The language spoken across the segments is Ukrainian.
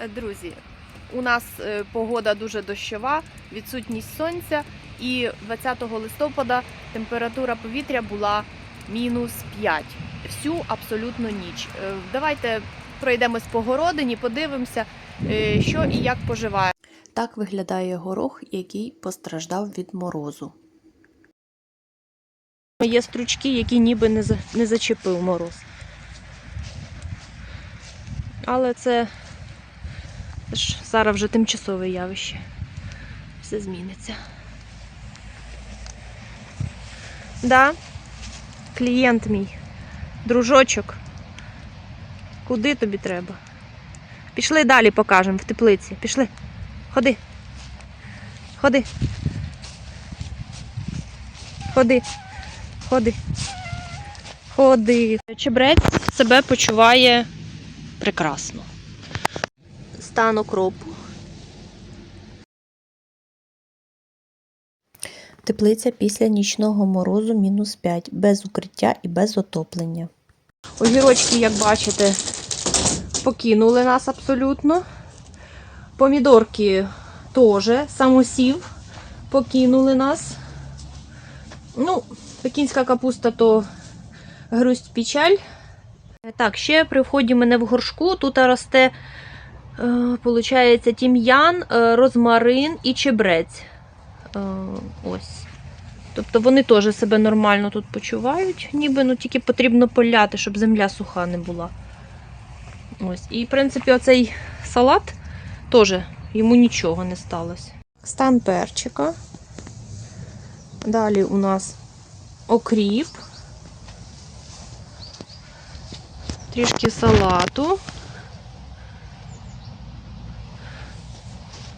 Е, Друзі, у нас е, погода дуже дощова, відсутність сонця, і 20 листопада температура повітря була мінус 5. Всю абсолютно ніч. Е, Давайте пройдемось по городині, подивимося, що і як поживає. Так виглядає горох, який постраждав від морозу. Є стручки, які ніби не, за- не зачепив мороз. Але це ж зараз вже тимчасове явище. Все зміниться. Да, клієнт мій, дружочок. Куди тобі треба? Пішли далі покажемо в теплиці. Пішли. Ходи. Ходи. Ходи. Ходи. Ходи. Чебрець себе почуває прекрасно. Стан окропу. Теплиця після нічного морозу мінус 5, без укриття і без отоплення. Огірочки, як бачите, покинули нас абсолютно. Помідорки теж, самосів покинули нас. Ну, пекінська капуста то грусть печаль. Так, ще при вході мене в горшку тут росте, получається, тім'ян, е, розмарин і чебрець. Е, ось. Тобто вони теж себе нормально тут почувають, ніби ну тільки потрібно поляти, щоб земля суха не була. Ось. І, в принципі, оцей салат теж йому нічого не сталося. Стан перчика. Далі у нас окріп. Трішки салату.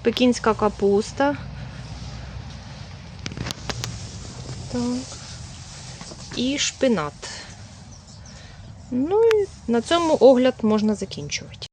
Пекінська капуста. І шпинат. Ну і на цьому огляд можна закінчувати.